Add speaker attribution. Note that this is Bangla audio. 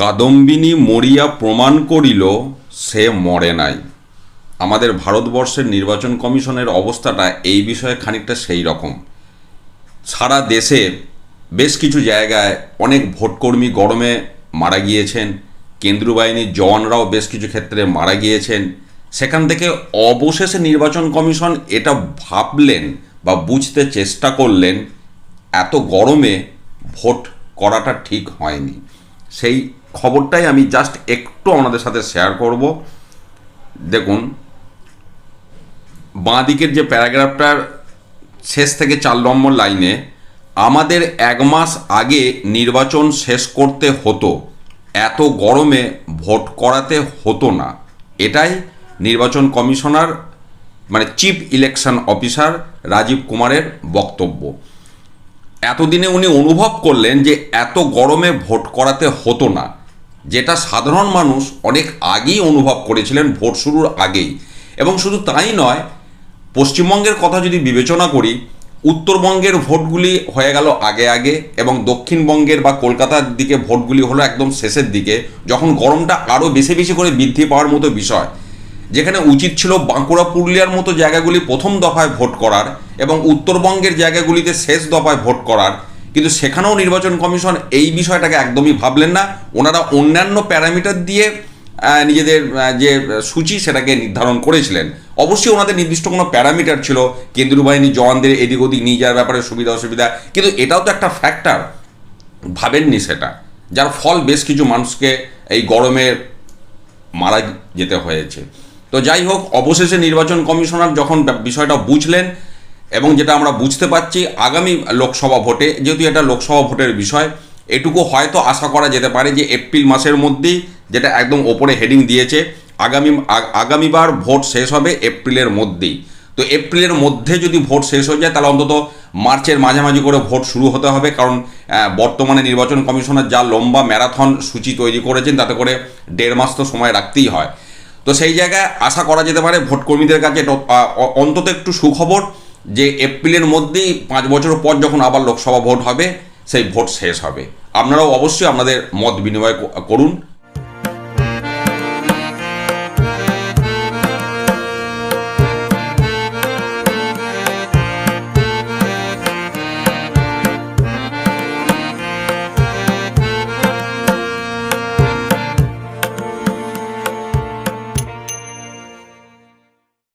Speaker 1: কাদম্বিনী মরিয়া প্রমাণ করিল, সে মরে নাই। আমাদের ভারতবর্ষের নির্বাচন কমিশনের অবস্থাটা এই বিষয়ে খানিকটা সেই রকম। সারা দেশে বেশ কিছু জায়গায় অনেক ভোটকর্মী গরমে মারা গিয়েছেন। কেন্দ্রীয় বাহিনীর জওয়ানরাও বেশ কিছু ক্ষেত্রে মারা গিয়েছেন। সেখান থেকে অবশেষে নির্বাচন কমিশন এটা ভাবলেন বা বুঝতে চেষ্টা করলেন, এত গরমে ভোট করাটা ঠিক হয়নি। সেই খবরটাই আমি জাস্ট একটু আপনাদের সাথে শেয়ার করব। দেখুন বাঁ দিকের যে প্যারাগ্রাফটার শেষ থেকে চার নম্বর লাইনে, আমাদের এক মাস আগে নির্বাচন শেষ করতে হতো। এত গরমে ভোট করাতে হতো না। এটাই নির্বাচন কমিশনার মানে চিফ ইলেকশন অফিসার রাজীব কুমারের বক্তব্য। এতদিনে উনি অনুভব করলেন যে এত গরমে ভোট করাতে হতো না। যেটা সাধারণ মানুষ অনেক আগেই অনুভব করেছিলেন ভোট শুরুর আগেই। এবং শুধু তাই নয়, পশ্চিমবঙ্গের কথা যদি বিবেচনা করি, উত্তরবঙ্গের ভোটগুলি হয়ে গেল আগে আগে এবং দক্ষিণবঙ্গের বা কলকাতার দিকে ভোটগুলি হলো একদম শেষের দিকে, যখন গরমটা আরও বেশি বেশি করে বৃদ্ধি পাওয়ার মতো বিষয়। যেখানে উচিত ছিল বাঁকুড়া পুরুলিয়ার মতো জায়গাগুলি প্রথম দফায় ভোট করার এবং উত্তরবঙ্গের জায়গাগুলিতে শেষ দফায় ভোট করার। কিন্তু সেখানেও নির্বাচন কমিশন এই বিষয়টাকে একদমই ভাবলেন না। ওনারা অন্যান্য প্যারামিটার দিয়ে নিজেদের যে সূচি সেটাকে নির্ধারণ করেছিলেন। অবশ্যই ওনাদের নির্দিষ্ট কোনো প্যারামিটার ছিল। কেন্দ্রীয় বাহিনীর জওয়ানদের এদিক ওদিক নিয়ে যাওয়ার ব্যাপারে সুবিধা অসুবিধা। কিন্তু এটাও তো একটা ফ্যাক্টর ভাবেননি সেটা। যার ফল বেশ কিছু মানুষকে এই গরমে মারা যেতে হয়েছে। তো যাই হোক, অবশেষে নির্বাচন কমিশনার যখন বিষয়টা বুঝলেন এবং যেটা আমরা বুঝতে পারছি, আগামী লোকসভা ভোটে, যেহেতু এটা লোকসভা ভোটের বিষয়, এটুকু হয়তো আশা করা যেতে পারে যে এপ্রিল মাসের মধ্যেই যেটা একদম ওপরে হেডিং দিয়েছে, আগামী আগামীবার ভোট শেষ হবে এপ্রিলের মধ্যেই। তো এপ্রিলের মধ্যে যদি ভোট শেষ হয়ে যায়, তাহলে অন্তত মার্চের মাঝামাঝি করে ভোট শুরু হতে হবে, কারণ বর্তমানে নির্বাচন কমিশনার যা লম্বা ম্যারাথন সূচি তৈরি করেছেন, তাতে করে দেড় মাস তো সময় রাখতেই হয়। তো সেই জায়গায় আশা করা যেতে পারে ভোট কর্মীদের কাছে অন্তত একটু সুখবর যে এপ্রিলের মধ্যেই পাঁচ বছর পর যখন আবার লোকসভা ভোট হবে, সেই ভোট শেষ হবে। আপনারাও অবশ্যই আপনাদের মত বিনিময় করুন।